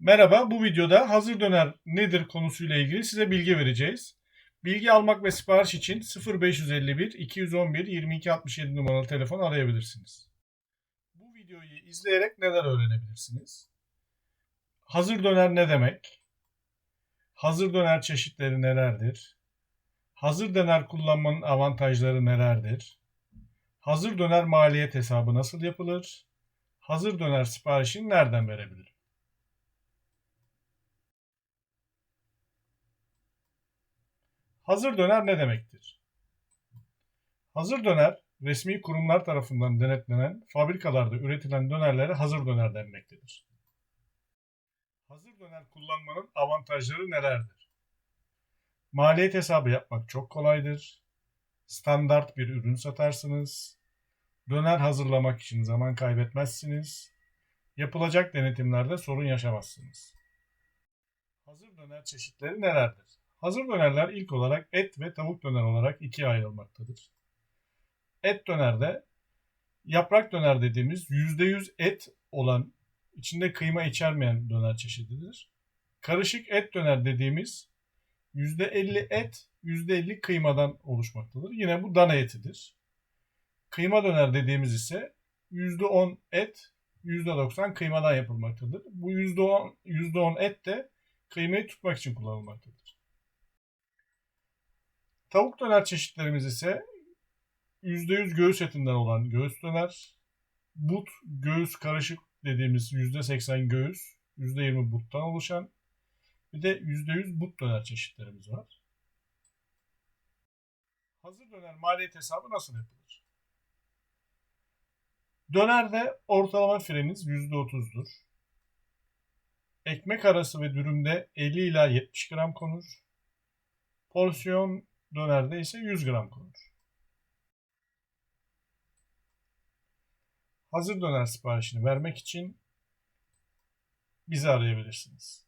Merhaba, bu videoda hazır döner nedir konusuyla ilgili size bilgi vereceğiz. Bilgi almak ve sipariş için 0551 211 2267 numaralı telefon arayabilirsiniz. Bu videoyu izleyerek neler öğrenebilirsiniz? Hazır döner ne demek? Hazır döner çeşitleri nelerdir? Hazır döner kullanmanın avantajları nelerdir? Hazır döner maliyet hesabı nasıl yapılır? Hazır döner siparişini nereden verebilirim? Hazır döner ne demektir? Hazır döner, resmi kurumlar tarafından denetlenen fabrikalarda üretilen dönerlere hazır döner denmektedir. Hazır döner kullanmanın avantajları nelerdir? Maliyet hesabı yapmak çok kolaydır. Standart bir ürün satarsınız. Döner hazırlamak için zaman kaybetmezsiniz. Yapılacak denetimlerde sorun yaşamazsınız. Hazır döner çeşitleri nelerdir? Hazır dönerler ilk olarak et ve tavuk döner olarak ikiye ayrılmaktadır. Et dönerde yaprak döner dediğimiz %100 et olan içinde kıyma içermeyen döner çeşididir. Karışık et döner dediğimiz %50 et, %50 kıymadan oluşmaktadır. Yine bu dana etidir. Kıyma döner dediğimiz ise %10 et, %90 kıymadan yapılmaktadır. Bu %10, %10 et de kıymayı tutmak için kullanılmaktadır. Tavuk döner çeşitlerimiz ise %100 göğüs etinden olan göğüs döner, but, göğüs karışık dediğimiz %80 göğüs, %20 buttan oluşan bir de %100 but döner çeşitlerimiz var. Hazır döner maliyet hesabı nasıl yapılır? Dönerde ortalama freniz %30'dur. Ekmek arası ve dürümde 50 ila 70 gram konur. Porsiyon dönerde ise 100 gram konur. Hazır döner siparişini vermek için bizi arayabilirsiniz.